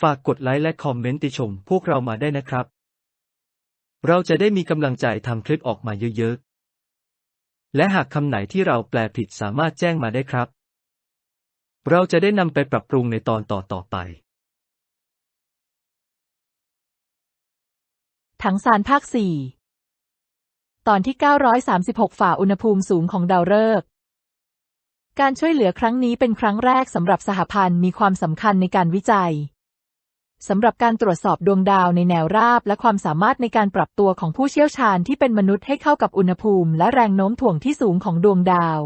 ฝากกดไลค์และคอมเมนต์ติชมพวกเรามาได้นะครับ เราจะได้มีกำลังใจทำคลิปออกมาเยอะๆ และหากคำไหนที่เราแปลผิดสามารถแจ้งมาได้ครับ เราจะได้นำไปปรับปรุงในตอนต่อๆไป ถังซานภาคสี่ตอนที่ 936 ฝ่าอุณหภูมิสูงของดาวฤกษ์การช่วยเหลือครั้งนี้เป็นครั้งแรกสำหรับสหพันธ์มีความสำคัญในการวิจัย สำหรับการตรวจสอบดวงดาวในแนวราบและความสามารถในการปรับตัวของผู้เชี่ยวชาญที่เป็นมนุษย์ให้เข้ากับอุณหภูมิและแรงโน้มถ่วงที่สูงของดวงดาว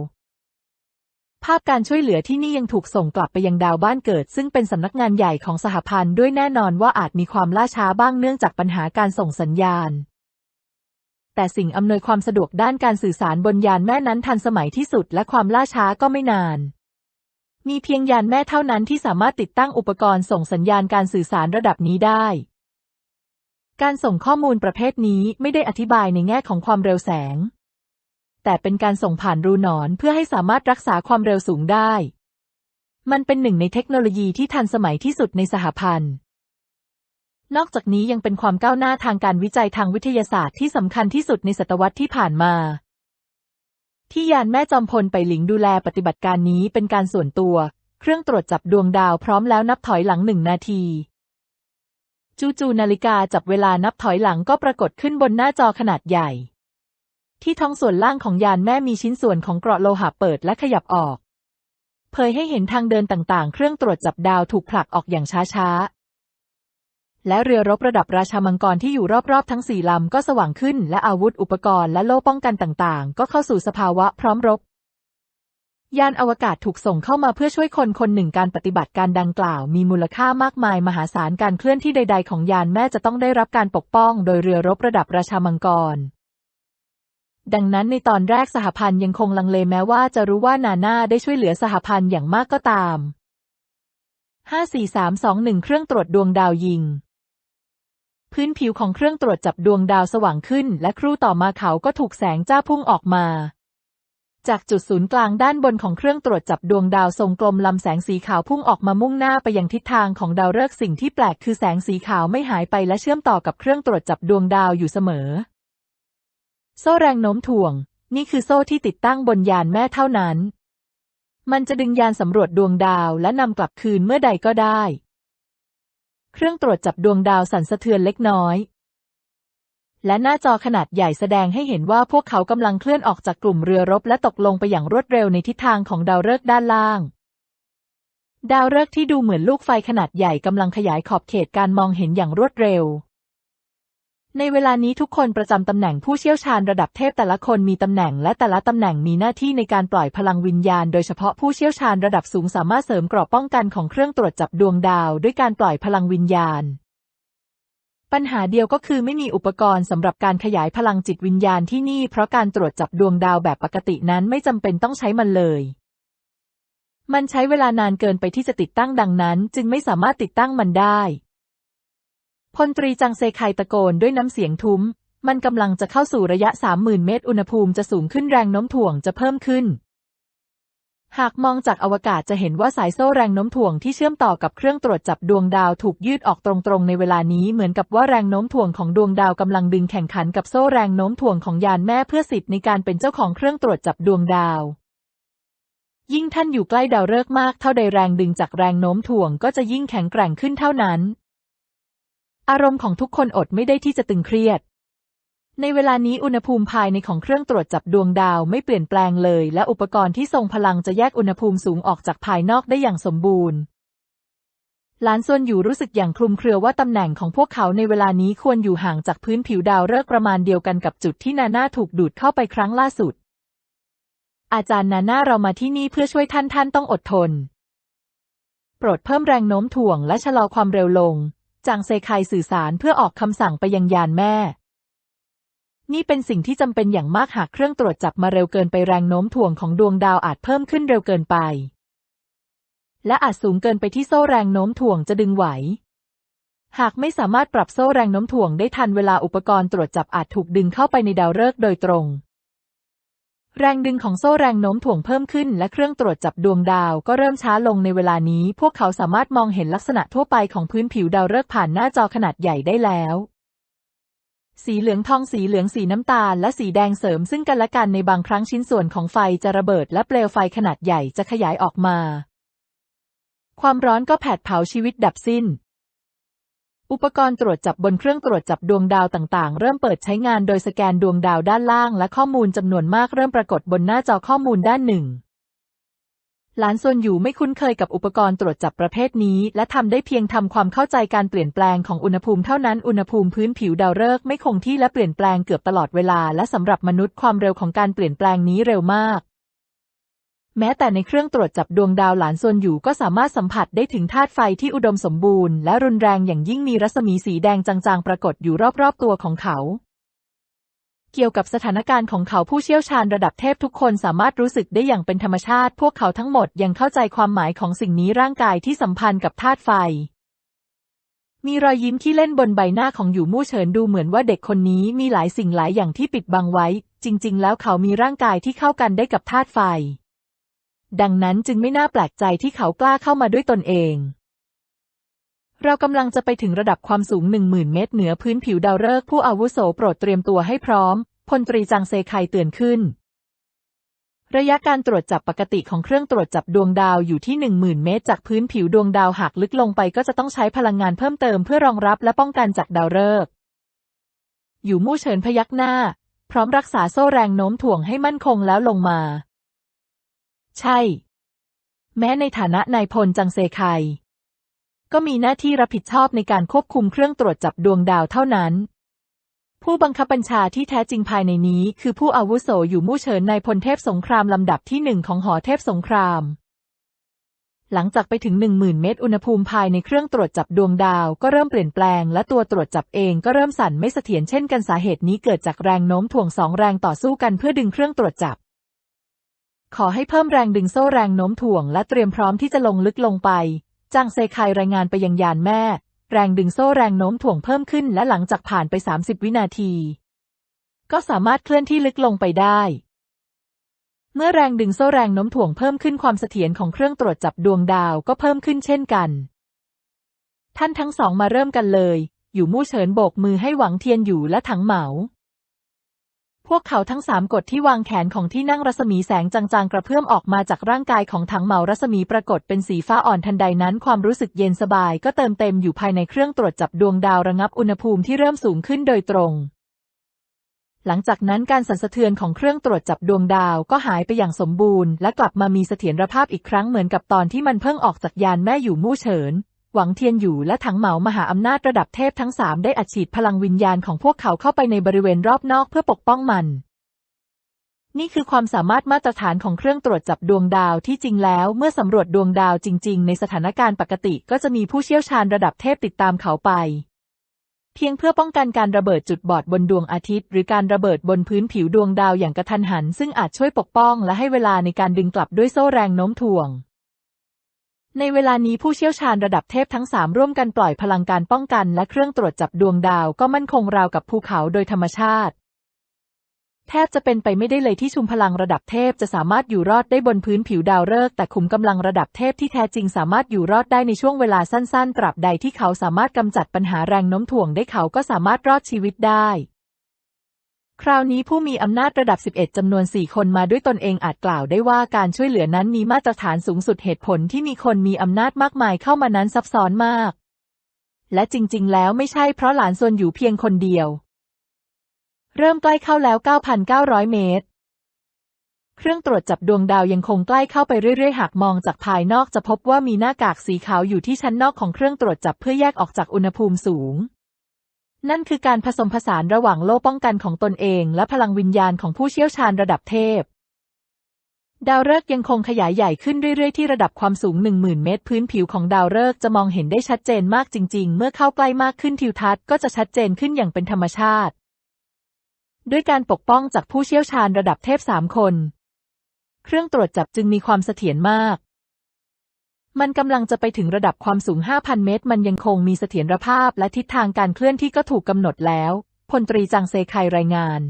ภาพการช่วยเหลือที่นี่ยังถูกส่งกลับไปยังดาวบ้านเกิด ซึ่งเป็นสำนักงานใหญ่ของสหพันธ์ด้วยแน่นอนว่าอาจมีความล่าช้าบ้างเนื่องจากปัญหาการส่งสัญญาณ แต่สิ่งอำนวยความสะดวกด้านการสื่อสารบนยานแม่นั้นทันสมัยที่สุดและความล่าช้าก็ไม่นาน มีเพียงยานแม่เท่านั้นที่สามารถติดตั้งอุปกรณ์ส่งสัญญาณการสื่อสารระดับนี้ได้ การส่งข้อมูลประเภทนี้ไม่ได้อธิบายในแง่ของความเร็วแสง แต่เป็นการส่งผ่านรูหนอนเพื่อให้สามารถรักษาความเร็วสูงได้ มันเป็นหนึ่งในเทคโนโลยีที่ทันสมัยที่สุดในสหพันธ์ นอกจากนี้ยังเป็นความก้าวหน้าทางการวิจัยทางวิทยาศาสตร์ที่สำคัญที่สุดในศตวรรษที่ผ่านมา ที่ยานแม่จอมพลไปหลิงดูแลปฏิบัติการนี้เป็นการส่วนตัว เครื่องตรวจจับดวงดาวพร้อมแล้วนับถอยหลังหนึ่งนาที จู่ๆนาฬิกาจับเวลานับถอยหลังก็ปรากฏขึ้นบนหน้าจอขนาดใหญ่ ที่ท้องส่วนล่างของยานแม่มีชิ้นส่วนของเกราะโลหะเปิดและขยับออก เผยให้เห็นทางเดินต่างๆ เครื่องตรวจจับดาวถูกผลักออกอย่างช้าๆ และเรือรบระดับราชามังกรที่อยู่รอบๆ ทั้งสี่ลำก็สว่างขึ้น และอาวุธอุปกรณ์และโล่ป้องกันต่างๆ ก็เข้าสู่สภาวะพร้อมรบ ยานอวกาศถูกส่งเข้ามาเพื่อช่วยคนคนหนึ่งการปฏิบัติการดังกล่าว มีมูลค่ามากมายมหาศาลการเคลื่อนที่ใด ๆ ของยานแม่จะต้องได้รับการปกป้อง โดยเรือรบระดับราชามังกรดังนั้นในตอนแรกสหพันธ์ยังคงลังเลแม้ว่าจะรู้ว่านาน่าได้ช่วยเหลือสหพันธ์อย่างมากก็ตาม 54321 เครื่องตรวจดวงดาวยิง พื้นผิวของเครื่องตรวจจับดวงดาวสว่างขึ้น และครู่ต่อมาเขาก็ถูกแสงจ้าพุ่งออกมา จากจุดศูนย์กลางด้านบนของเครื่องตรวจจับดวงดาวทรงกลมลำแสงสีขาวพุ่งออกมามุ่งหน้าไปยังทิศทางของดาวฤกษ์สิ่งที่แปลกคือแสงสีขาวไม่หายไปและเชื่อมต่อกับเครื่องตรวจจับดวงดาวอยู่เสมอ โซ่แรงโน้มถ่วง นี่คือโซ่ที่ติดตั้งบนยานแม่เท่านั้น มันจะดึงยานสำรวจดวงดาวและนำกลับคืนเมื่อใดก็ได้ เครื่องตรวจจับดวงดาวสั่นสะเทือนเล็กน้อย และหน้าจอขนาดใหญ่แสดงให้เห็นว่าพวกเขากำลังเคลื่อนออกจากกลุ่มเรือรบและตกลงไปอย่างรวดเร็วในทิศทางของดาวฤกษ์ด้านล่าง ดาวฤกษ์ที่ดูเหมือนลูกไฟขนาดใหญ่กำลังขยายขอบเขตการมองเห็นอย่างรวดเร็ว ในเวลานี้ทุกคนประจำตำแหน่งผู้เชี่ยวชาญระดับเทพแต่ละคนมีตำแหน่งและแต่ละตำแหน่งมีหน้าที่ในการปล่อยพลังวิญญาณ โดยเฉพาะผู้เชี่ยวชาญระดับสูงสามารถเสริมกราะป้องกันของเครื่องตรวจจับดวงดาว ด้วยการปล่อยพลังวิญญาณ ปัญหาเดียวก็คือไม่มีอุปกรณ์สำหรับการขยายพลังจิตวิญญาณที่นี่ เพราะการตรวจจับดวงดาวแบบปกตินั้นไม่จำเป็นต้องใช้มันเลยมันใช้เวลานานเกินไปที่จะติดตั้งดังนั้น จึงไม่สามารถติดตั้งมันได้ พลตรีจังเซไคตะโกนด้วยน้ำเสียงทุ้ม มันกำลังจะเข้าสู่ระยะ30,000เมตรอุณหภูมิจะสูงขึ้นแรงโน้มถ่วงจะเพิ่มขึ้น หากมองจากอวกาศจะเห็นว่าสายโซ่แรงโน้มถ่วงที่เชื่อมต่อกับเครื่องตรวจจับดวงดาวถูกยืดออกตรงๆในเวลานี้เหมือนกับว่าแรงโน้มถ่วงของดวงดาวกำลังดึงแข่งขันกับโซ่แรงโน้มถ่วงของยานแม่เพื่อสิทธิ์ในการเป็นเจ้าของเครื่องตรวจจับดวงดาวยิ่งท่านอยู่ใกล้ดาวฤกษ์มากเท่าใดแรงดึงจากแรงโน้มถ่วงก็จะยิ่งแข็งแกร่งขึ้นเท่านั้น อารมณ์ของทุกคนอดไม่ได้ที่จะตึงเครียด ในเวลานี้อุณหภูมิภายในของเครื่องตรวจจับดวงดาวไม่เปลี่ยนแปลงเลย และอุปกรณ์ที่ทรงพลังจะแยกอุณหภูมิสูงออกจากภายนอกได้อย่างสมบูรณ์หลานซวนอยู่รู้สึกอย่างคลุมเครือว่าตำแหน่งของพวกเขาในเวลานี้ควรอยู่ห่างจากพื้นผิวดาวฤกษ์ประมาณเดียวกันกับจุดที่นาน่าถูกดูดเข้าไปครั้งล่าสุด อาจารย์นาน่าเรามาที่นี่เพื่อช่วยท่านท่านต้องอดทน โปรดเพิ่มแรงโน้มถ่วงและชะลอความเร็วลง จางเซไคสื่อสารเพื่อออกคำสั่งไปยังยานแม่ นี่เป็นสิ่งที่จำเป็นอย่างมากหากเครื่องตรวจจับมาเร็วเกินไปแรงโน้มถ่วงของดวงดาวอาจเพิ่มขึ้นเร็วเกินไป และอาจสูงเกินไปที่โซ่แรงโน้มถ่วงจะดึงไหว หากไม่สามารถปรับโซ่แรงโน้มถ่วงได้ทันเวลาอุปกรณ์ตรวจจับอาจถูกดึงเข้าไปในดาวฤกษ์โดยตรง แรงดึงของโซ่แรงโน้มถ่วงเพิ่มขึ้น และเครื่องตรวจจับดวงดาวก็เริ่มช้าลงในเวลานี้ พวกเขาสามารถมองเห็นลักษณะทั่วไปของพื้นผิวดาวฤกษ์ผ่านหน้าจอขนาดใหญ่ได้แล้ว สีเหลืองทองสีเหลืองสีน้ำตาล และสีแดงเสริมซึ่งกันและกันในบางครั้งชิ้นส่วนของไฟจะระเบิด และเปลวไฟขนาดใหญ่จะขยายออกมา ความร้อนก็แผดเผาชีวิตดับสิ้น อุปกรณ์ตรวจจับบนเครื่องตรวจจับดวงดาวต่างๆ เริ่มเปิดใช้งานโดยสแกนดวงดาวด้านล่าง และข้อมูลจำนวนมากเริ่มปรากฏบนหน้าจอข้อมูลด้านหนึ่ง หลานซวนอยู่ไม่คุ้นเคยกับอุปกรณ์ตรวจจับประเภทนี้ และทำได้เพียงทำความเข้าใจการเปลี่ยนแปลงของอุณหภูมิเท่านั้น อุณหภูมิพื้นผิวดาวฤกษ์ไม่คงที่และเปลี่ยนแปลงเกือบตลอดเวลา และสำหรับมนุษย์ความเร็วของการเปลี่ยนแปลงนี้เร็วมาก แม้แต่ในเครื่องตรวจจับดวงดาวหลานซวนอยู่ก็สามารถสัมผัสได้ถึงธาตุไฟที่อุดมสมบูรณ์และรุนแรงอย่างยิ่งมีรัศมีสีแดงจางๆ ปรากฏอยู่รอบๆตัวของเขา เกี่ยวกับสถานการณ์ของเขาผู้เชี่ยวชาญระดับเทพทุกคนสามารถรู้สึกได้อย่างเป็นธรรมชาติ พวกเขาทั้งหมดยังเข้าใจความหมายของสิ่งนี้ร่างกายที่สัมพันธ์กับธาตุไฟ มีรอยยิ้มที่เล่นบนใบหน้าของอยู่มู่เฉินดูเหมือนว่าเด็กคนนี้มีหลายสิ่งหลายอย่างที่ปิดบังไว้ จริง ๆ แล้วเขามีร่างกายที่เข้ากันได้กับธาตุไฟ ดังนั้นจึงไม่น่าแปลกใจที่เขากล้าเข้ามาด้วยตนเอง เรากำลังจะไปถึงระดับความสูง10,000เมตรเหนือพื้นผิวดาวฤกษ์ผู้อาวุโสโปรดเตรียมตัวให้พร้อมพลตรีจางเซไคเตือนขึ้น ระยะการตรวจจับปกติของเครื่องตรวจจับดวงดาวอยู่ที่ 10,000 เมตร จากพื้นผิวดวงดาวหากลึกลงไปก็จะต้องใช้พลังงานเพิ่มเติมเพื่อรองรับและป้องกันจากดาวฤกษ์อยู่มู่เฉินพยักหน้า พร้อมรักษาโซ่แรงโน้มถ่วงให้มั่นคงแล้วลงมา ใช่ แม้ในฐานะนายพลจังเซไคก็มีหน้าที่รับผิดชอบในการควบคุมเครื่องตรวจจับดวงดาวเท่านั้น ผู้บังคับบัญชาที่แท้จริงภายในนี้ คือผู้อาวุโสอยู่มู่เฉินนายพลเทพสงครามลำดับที่หนึ่งของหอเทพสงคราม หลังจากไปถึงหนึ่งหมื่นเมตรอุณหภูมิภายในเครื่องตรวจจับดวงดาวก็เริ่มเปลี่ยนแปลง และตัวตรวจจับเองก็เริ่มสั่นไม่เสถียรเช่นกันสาเหตุนี้เกิดจากแรงโน้มถ่วงสองแรงต่อสู้กันเพื่อดึงเครื่องตรวจจับ ขอให้เพิ่มแรงดึงโซ่แรงโน้มถ่วงและเตรียมพร้อมที่จะลงลึกลงไป จางเซคายรายงานไปยังยานแม่ แรงดึงโซ่แรงโน้มถ่วงเพิ่มขึ้นและหลังจากผ่านไป 30 วินาที ก็สามารถเคลื่อนที่ลึกลงไปได้ เมื่อแรงดึงโซ่แรงโน้มถ่วงเพิ่มขึ้นความเสถียรของเครื่องตรวจจับดวงดาวก็เพิ่มขึ้นเช่นกัน ท่านทั้งสองมาเริ่มกันเลย อยู่มู่เฉินโบกมือให้หวังเทียนอยู่และถังเหมา พวกเขาทั้งสามกดที่วางแขนของที่นั่งรัศมีแสงจางๆ กระเพื่อมออกมาจากร่างกายของถังเหมารัศมีปรากฏเป็นสีฟ้าอ่อนทันใดนั้น ความรู้สึกเย็นสบายก็เติมเต็มอยู่ภายในเครื่องตรวจจับดวงดาวระงับอุณหภูมิที่เริ่มสูงขึ้นโดยตรง หลังจากนั้นการสั่นสะเทือนของเครื่องตรวจจับดวงดาวก็หายไปอย่างสมบูรณ์ และกลับมามีเสถียรภาพอีกครั้งเหมือนกับตอนที่มันเพิ่งออกจากยานแม่อยู่มู่เฉิน หวังเทียนอยู่และถังเหมามหาอำนาจระดับเทพทั้งสามได้อัดฉีดพลังวิญญาณของพวกเขาเข้าไปในบริเวณรอบนอกเพื่อปกป้องมัน นี่คือความสามารถมาตรฐานของเครื่องตรวจจับดวงดาวที่จริงแล้วเมื่อสำรวจดวงดาวจริง ๆ ในสถานการณ์ปกติก็จะมีผู้เชี่ยวชาญระดับเทพติดตามเขาไป เพียงเพื่อป้องกันการระเบิดจุดบอดบนดวงอาทิตย์ หรือการระเบิดบนพื้นผิวดวงดาวอย่างกระทันหัน ซึ่งอาจช่วยปกป้องและให้เวลาในการดึงกลับด้วยโซ่แรงโน้มถ่วง ในเวลานี้ผู้เชี่ยวชาญระดับเทพทั้งสามร่วมกันปล่อยพลังการป้องกันและเครื่องตรวจจับดวงดาวก็มั่นคงราวกับภูเขาโดยธรรมชาติ แทบจะเป็นไปไม่ได้เลยที่ชุมพลังระดับเทพจะสามารถอยู่รอดได้บนพื้นผิวดาวฤกษ์แต่ขุมกำลังระดับเทพที่แท้จริงสามารถอยู่รอดได้ในช่วงเวลาสั้นๆ ตราบใดที่เขาสามารถกำจัดปัญหาแรงโน้มถ่วงได้เขาก็สามารถรอดชีวิตได้ คราวนี้ผู้มีอำนาจระดับ 11 จำนวน 4 คนมาด้วยตนเองอาจกล่าวได้ว่าการช่วยเหลือนั้นมีมาตรฐานสูงสุดเหตุผลที่มีคนมีอำนาจมากมายเข้ามานั้นซับซ้อนมาก และจริง ๆ แล้วไม่ใช่เพราะหลานซวนอยู่เพียงคนเดียว เริ่มใกล้เข้าแล้ว 9,900 เมตร เครื่องตรวจจับดวงดาวยังคงใกล้เข้าไปเรื่อย ๆ หากมองจากภายนอกจะพบว่ามีหน้ากากสีขาวอยู่ที่ชั้นนอกของเครื่องตรวจจับเพื่อแยกออกจากอุณหภูมิสูง นั่นคือการผสมผสานระหว่างโล่ป้องกันของตนเอง และพลังวิญญาณของผู้เชี่ยวชาญระดับเทพ ดาวฤกษ์ยังคงขยายใหญ่ขึ้นเรื่อยๆ ที่ระดับความสูง 10,000 เมตร พื้นผิวของดาวฤกษ์จะมองเห็นได้ชัดเจนมากจริง ๆ เมื่อเข้าใกล้มากขึ้นทิวทัศน์ก็จะชัดเจนขึ้นอย่างเป็นธรรมชาติ ด้วยการปกป้องจากผู้เชี่ยวชาญระดับเทพสามคน เครื่องตรวจจับจึงมีความเสถียรมาก มันกำลังจะไปถึงระดับความสูง 5,000 เมตร มันยังคงมีเสถียรภาพและทิศทางการเคลื่อนที่ก็ถูกกำหนดแล้ว พลตรีจังเซไครายงาน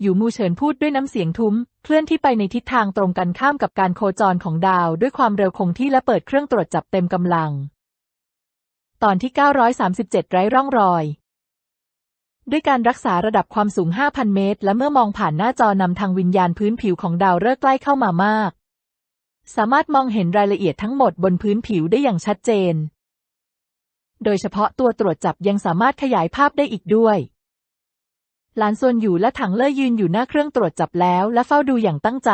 อยู่มูเฉินพูดด้วยน้ำเสียงทุ้ม เคลื่อนที่ไปในทิศทางตรงกันข้ามกับการโคจรของดาว ด้วยความเร็วคงที่และเปิดเครื่องตรวจจับเต็มกำลัง ตอนที่ 937 ไร้ร่องรอย ด้วยการรักษาระดับความสูง 5,000 เมตร และเมื่อมองผ่านหน้าจอนำทางวิญญาณพื้นผิวของดาวเริ่มใกล้เข้ามามาก สามารถมองเห็นรายละเอียดทั้งหมดบนพื้นผิวได้อย่างชัดเจน โดยเฉพาะตัวตรวจจับยังสามารถขยายภาพได้อีกด้วย หลานซวนอยู่และถังเล่อยืนอยู่หน้าเครื่องตรวจจับแล้วและเฝ้าดูอย่างตั้งใจ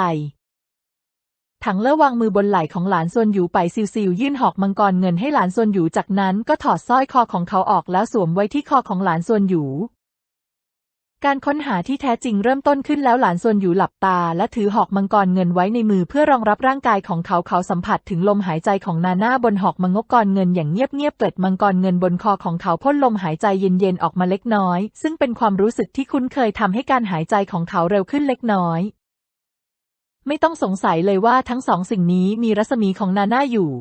ถังเล่อวางมือบนไหล่ของหลานซวนอยู่ไปซิวๆยื่นหอกมังกรเงินให้หลานซวนอยู่จากนั้นก็ถอดสร้อยคอของเขาออกแล้วสวมไว้ที่คอของหลานซวนอยู่ การค้นหาที่แท้จริงเริ่มต้นขึ้นแล้วหลานซวนอยู่หลับตา และถือหอกมังกรเงินไว้ในมือเพื่อรองรับร่างกายของเขาเขาสัมผัสถึงลมหายใจของนาน่าบนหอกมังกรเงินอย่างเงียบๆเกล็ดมังกรเงินบนคอของเขาพ่นลมหายใจเย็นๆออกมาเล็กน้อย ซึ่งเป็นความรู้สึกที่คุ้นเคยทำให้การหายใจของเขาเร็วขึ้นเล็กน้อย ไม่ต้องสงสัยเลยว่าทั้งสองสิ่งนี้มีรัศมีของนาน่าอยู่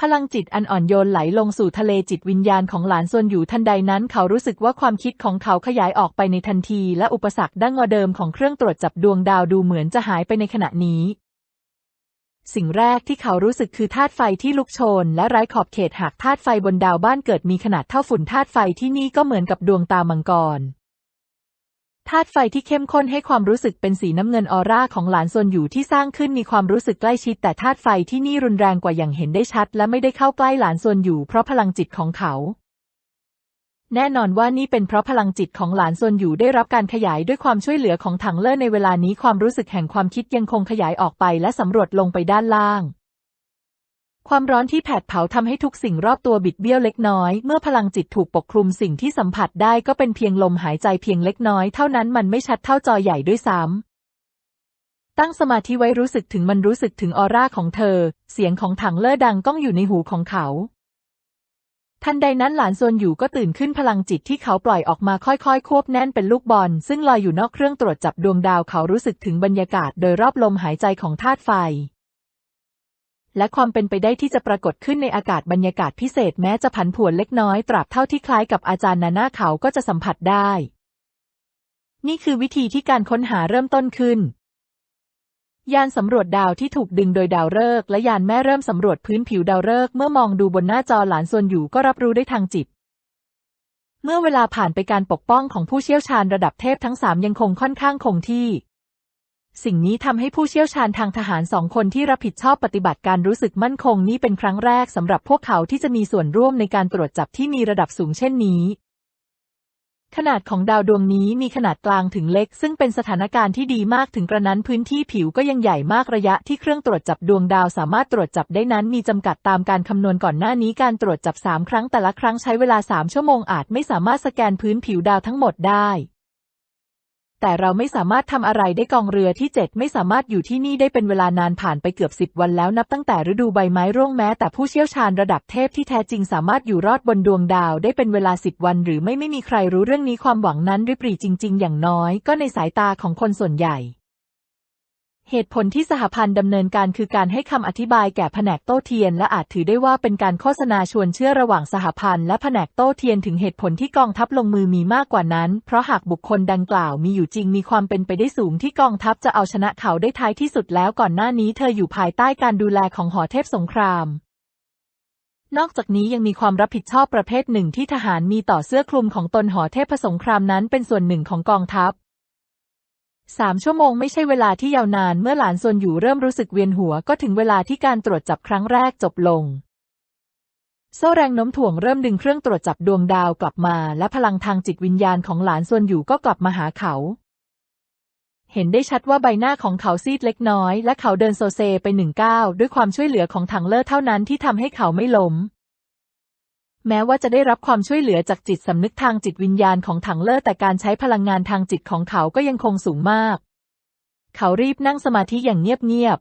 พลังจิตอันอ่อนโยนไหลลงสู่ทะเลจิตวิญญาณของหลานซวนอยู่ทันใดนั้น เขารู้สึกว่าความคิดของเขาขยายออกไปในทันที และอุปสรรคดั้งอเดิมของเครื่องตรวจจับดวงดาวดูเหมือนจะหายไปในขณะนี้ สิ่งแรกที่เขารู้สึกคือธาตุไฟที่ลุกโชน และไร้ขอบเขตหากธาตุไฟบนดาวบ้านเกิดมีขนาดเท่าฝุ่นธาตุไฟที่นี่ก็เหมือนกับดวงตามังกร ธาตุไฟที่เข้มข้นให้ความรู้สึกเป็นสีน้ำเงินออร่าของหลานซวนอยู่ที่สร้างขึ้นมีความรู้สึกใกล้ชิดแต่ธาตุไฟที่นี่รุนแรงกว่าอย่างเห็นได้ชัด และไม่ได้เข้าใกล้หลานซวนอยู่เพราะพลังจิตของเขา แน่นอนว่านี่เป็นเพราะพลังจิตของหลานซวนอยู่ได้รับการขยายด้วยความช่วยเหลือของถังเล่อในเวลานี้ความรู้สึกแห่งความคิดยังคงขยายออกไปและสำรวจลงไปด้านล่าง ความร้อนที่แผดเผาทำให้ทุกสิ่งรอบตัวบิดเบี้ยวเล็กน้อย เมื่อพลังจิตถูกปกคลุมสิ่งที่สัมผัสได้ก็เป็นเพียงลมหายใจเพียงเล็กน้อยเท่านั้นมันไม่ชัดเท่าจอใหญ่ด้วยซ้ำตั้งสมาธิไว้รู้สึกถึงมันรู้สึกถึงออร่าของเธอ เสียงของถังเล่อดังก้องอยู่ในหูของเขาทันใดนั้นหลานซวนอยู่ก็ตื่นขึ้นพลังจิตที่เขาปล่อยออกมาค่อยๆ ควบแน่นเป็นลูกบอล ซึ่งลอยอยู่นอกเครื่องตรวจจับดวงดาวเขารู้สึกถึงบรรยากาศโดยรอบลมหายใจของธาตุไฟ และความเป็นไปได้ที่จะปรากฏขึ้นในอากาศบรรยากาศพิเศษแม้จะผันผวนเล็กน้อยตราบเท่าที่คล้ายกับอาจารย์นาหน้าเขาก็จะสัมผัสได้ นี่คือวิธีที่การค้นหาเริ่มต้นขึ้น ยานสำรวจดาวที่ถูกดึงโดยดาวฤกษ์และยานแม่เริ่มสำรวจพื้นผิวดาวฤกษ์เมื่อมองดูบนหน้าจอหลานส่วนอยู่ก็รับรู้ได้ทางจิตเมื่อเวลาผ่านไปการปกป้องของผู้เชี่ยวชาญระดับเทพทั้งสามยังคงค่อนข้างคงที่ สิ่งนี้ทำให้ผู้เชี่ยวชาญทางทหารสองคนที่รับผิดชอบปฏิบัติการรู้สึกมั่นคงนี่เป็นครั้งแรกสำหรับพวกเขาที่จะมีส่วนร่วมในการตรวจจับที่มีระดับสูงเช่นนี้ ขนาดของดาวดวงนี้มีขนาดกลางถึงเล็ก ซึ่งเป็นสถานการณ์ที่ดีมากถึงกระนั้นพื้นที่ผิวก็ยังใหญ่มากระยะที่เครื่องตรวจจับดวงดาวสามารถตรวจจับได้นั้นมีจำกัดตามการคำนวณก่อนหน้านี้การตรวจจับสามครั้งแต่ละครั้งใช้เวลาสามชั่วโมงอาจไม่สามารถสแกนพื้นผิวดาวทั้งหมดได้ แต่เราไม่สามารถทำอะไรได้กองเรือที่เจ็ดไม่สามารถอยู่ที่นี่ได้เป็นเวลานานผ่านไปเกือบสิบวันแล้วนับตั้งแต่ฤดูใบไม้ร่วงแม้ แต่ผู้เชี่ยวชาญระดับเทพที่แท้จริงสามารถอยู่รอดบนดวงดาวได้เป็นเวลาสิบวัน หรือไม่ไม่มีใครรู้เรื่องนี้ความหวังนั้นริบหรี่จริง ๆ อย่างน้อย ก็ในสายตาของคนส่วนใหญ่ เหตุผลที่สหพันธ์ดำเนินการคือการให้คำอธิบายแก่แผนกโต้เทียน และอาจถือได้ว่าเป็นการโฆษณาชวนเชื่อระหว่างสหพันธ์และแผนกโต้เทียนถึงเหตุผลที่กองทัพลงมือมีมากกว่านั้น เพราะหากบุคคลดังกล่าวมีอยู่จริงมีความเป็นไปได้สูงที่กองทัพจะเอาชนะเขาได้ท้ายที่สุดแล้วก่อนหน้านี้เธออยู่ภายใต้การดูแลของหอเทพสงครามนอกจากนี้ยังมีความรับผิดชอบประเภทหนึ่งที่ทหารมีต่อเสื้อคลุมของตนหอเทพสงครามนั้นเป็นส่วนหนึ่งของกองทัพ สามชั่วโมงไม่ใช่เวลาที่ยาวนานเมื่อหลานซวนอยู่เริ่มรู้สึกเวียนหัวก็ถึงเวลาที่การตรวจจับครั้งแรกจบลง โซ่แรงโน้มถ่วงเริ่มดึงเครื่องตรวจจับดวงดาวกลับมา และพลังทางจิตวิญญาณของหลานซวนอยู่ก็กลับมาหาเขา เห็นได้ชัดว่าใบหน้าของเขาซีดเล็กน้อย และเขาเดินโซเซไปหนึ่งก้าวด้วยความช่วยเหลือของถังเลอร์เท่านั้นที่ทำให้เขาไม่ล้ม แม้ว่าจะได้รับความช่วยเหลือจากจิตสำนึกทางจิตวิญญาณของถังเลอร์แต่การใช้พลังงานทางจิตของเขาก็ยังคงสูงมาก เขารีบนั่งสมาธิอย่างเงียบ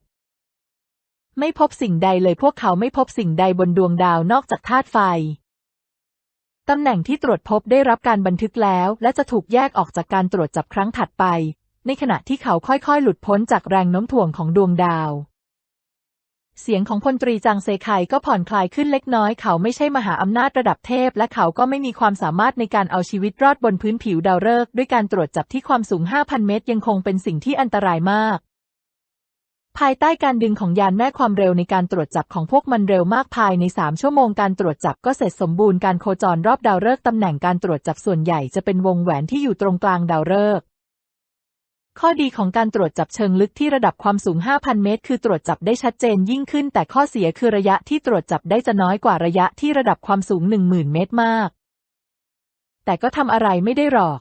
ๆ ไม่พบสิ่งใดเลยพวกเขาไม่พบสิ่งใดบนดวงดาวนอกจากธาตุไฟ ตำแหน่งที่ตรวจพบได้รับการบันทึกแล้ว และจะถูกแยกออกจากการตรวจจับครั้งถัดไป ในขณะที่เขาค่อยๆ หลุดพ้นจากแรงโน้มถ่วงของดวงดาว เสียงของพลตรีจางเซไคก็ผ่อนคลายขึ้นเล็กน้อย เขาไม่ใช่มหาอำนาจระดับเทพ และเขาก็ไม่มีความสามารถในการเอาชีวิตรอดบนพื้นผิวดาวฤกษ์ด้วยการตรวจจับที่ความสูง 5,000 เมตร ยังคงเป็นสิ่งที่อันตรายมาก ภายใต้การดึงของยานแม่ความเร็วในการตรวจจับของพวกมันเร็วมากภายใน 3 ชั่วโมงการตรวจจับก็เสร็จสมบูรณ์การโคจรรอบดาวฤกษ์ตำแหน่งการตรวจจับส่วนใหญ่จะเป็นวงแหวนที่อยู่ตรงกลางดาวฤกษ์ ข้อดีของการตรวจจับเชิงลึกที่ระดับความสูง 5,000 เมตร คือตรวจจับได้ชัดเจนยิ่งขึ้น แต่ข้อเสียคือระยะที่ตรวจจับได้จะน้อยกว่าระยะที่ระดับความสูง 10,000 เมตรมาก แต่ก็ทำอะไรไม่ได้หรอก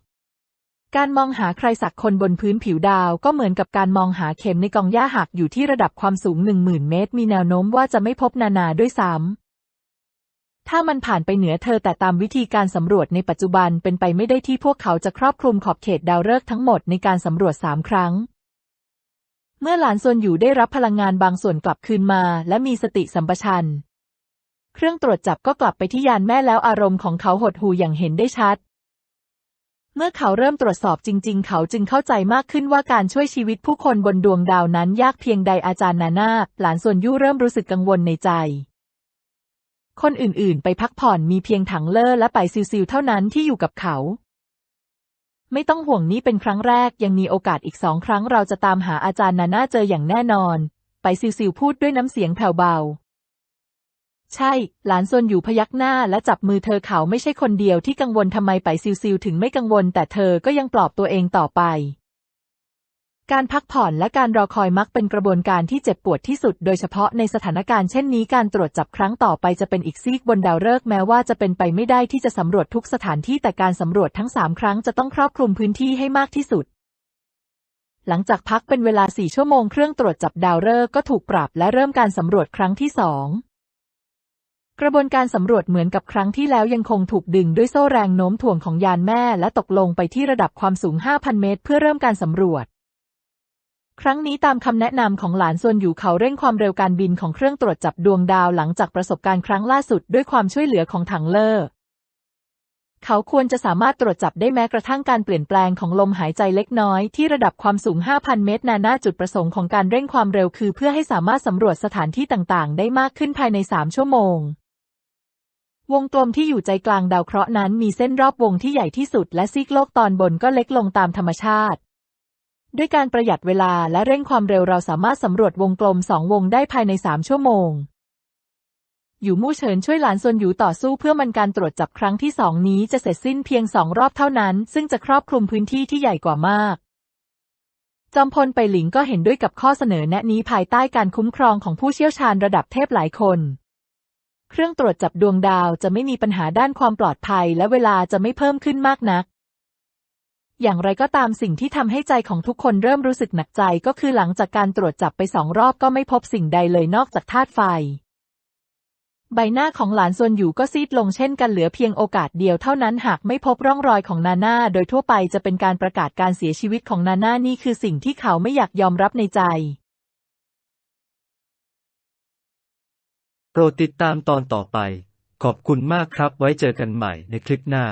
การมองหาใครสักคนบนพื้นผิวดาวก็เหมือนกับการมองหาเข็มในกองหญ้าหักอยู่ที่ระดับความสูง 10,000 เมตร มีแนวโน้มว่าจะไม่พบนานาด้วยซ้ำ ถ้ามันผ่านไปเหนือเธอแต่ตามวิธีการสำรวจในปัจจุบันเป็นไปไม่ได้ที่พวกเขาจะครอบคลุมขอบเขตดาวฤกษ์ทั้งหมดในการสำรวจสามครั้ง เมื่อหลานซวนอยู่ได้รับพลังงานบางส่วนกลับคืนมา และมีสติสัมปชัญญะเครื่องตรวจจับก็กลับไปที่ยานแม่แล้วอารมณ์ของเขาหดหู่อย่างเห็นได้ชัด เมื่อเขาเริ่มตรวจสอบจริง ๆ เขาจึงเข้าใจมากขึ้นว่าการช่วยชีวิตผู้คนบนดวงดาวนั้นยากเพียงใดอาจารย์นานาหลานส่วนยู่เริ่มรู้สึกกังวลในใจ คนอื่นๆ ไปพักผ่อนมีเพียงถังเลอร์และไปซิวๆเท่านั้นที่อยู่กับเขา ไม่ต้องห่วงนี้เป็นครั้งแรกยังมีโอกาสอีกสองครั้งเราจะตามหาอาจารย์นาน่าเจออย่างแน่นอน ไปซิวๆพูดด้วยน้ำเสียงแผ่วเบา ใช่ หลานซวนอยู่พยักหน้าและจับมือเธอเขาไม่ใช่คนเดียวที่กังวลทำไมไปซิวๆถึงไม่กังวล แต่เธอก็ยังปลอบตัวเองต่อไป การพักผ่อนและการรอคอยมักเป็นกระบวนการที่เจ็บปวดที่สุด โดยเฉพาะในสถานการณ์เช่นนี้การตรวจจับครั้งต่อไปจะเป็นอีกซีกบนดาวฤกษ์แม้ว่าจะเป็นไปไม่ได้ที่จะสำรวจทุกสถานที่แต่การสำรวจทั้งสามครั้งจะต้องครอบคลุมพื้นที่ให้มากที่สุด หลังจากพักเป็นเวลาสี่ชั่วโมงเครื่องตรวจจับดาวฤกษ์ก็ถูกปรับและเริ่มการสำรวจครั้งที่สองกระบวนการสำรวจเหมือนกับครั้งที่แล้วยังคงถูกดึงด้วยโซ่แรงโน้มถ่วงของยานแม่และตกลงไปที่ระดับความสูง 5,000 เมตร เพื่อเริ่มการสำรวจ ครั้งนี้ตามคำแนะนำของหลานส่วนอยู่เขาเร่งความเร็วการบินของเครื่องตรวจจับดวงดาวหลังจากประสบการณ์ครั้งล่าสุดด้วยความช่วยเหลือของถังเลอร์เขาควรจะสามารถตรวจจับได้แม้กระทั่งการเปลี่ยนแปลงของลมหายใจเล็กน้อยที่ระดับความสูง 5,000 เมตร นาหน้าจุดประสงค์ของการเร่งความเร็วคือเพื่อให้สามารถสำรวจสถานที่ต่างๆ ได้มากขึ้นภายใน 3 ชั่วโมง วงกลมที่อยู่ใจกลางดาวเคราะห์นั้นมีเส้นรอบวงที่ใหญ่ที่สุดและซีกโลกตอนบนก็เล็กลงตามธรรมชาติ ด้วยการประหยัดเวลาและเร่งความเร็วเราสามารถสำรวจวงกลมสองวงได้ภายในสามชั่วโมง อยู่มู่เฉินช่วยหลานซวนอยู่ต่อสู้เพื่อมันการตรวจจับครั้งที่สองนี้จะเสร็จสิ้นเพียงสองรอบเท่านั้น ซึ่งจะครอบคลุมพื้นที่ที่ใหญ่กว่ามาก จอมพลไปหลิงก็เห็นด้วยกับข้อเสนอแนะนี้ภายใต้การคุ้มครองของผู้เชี่ยวชาญระดับเทพหลายคนเครื่องตรวจจับดวงดาวจะไม่มีปัญหาด้านความปลอดภัยและเวลาจะไม่เพิ่มขึ้นมากนัก อย่างไรก็ตามสิ่งที่ทำให้ใจของทุกคนเริ่มรู้สึกหนักใจก็คือหลังจากการตรวจจับไปสองรอบก็ไม่พบสิ่งใดเลยนอกจากธาตุไฟ ใบหน้าของหลานซวนอยู่ก็ซีดลงเช่นกันเหลือเพียงโอกาสเดียวเท่านั้นหากไม่พบร่องรอยของนาน่าโดยทั่วไปจะเป็นการประกาศการเสียชีวิตของนาน่านี่คือสิ่งที่เขาไม่อยากยอมรับในใจ โปรดติดตามตอนต่อไป ขอบคุณมากครับไว้เจอกันใหม่ในคลิปหน้า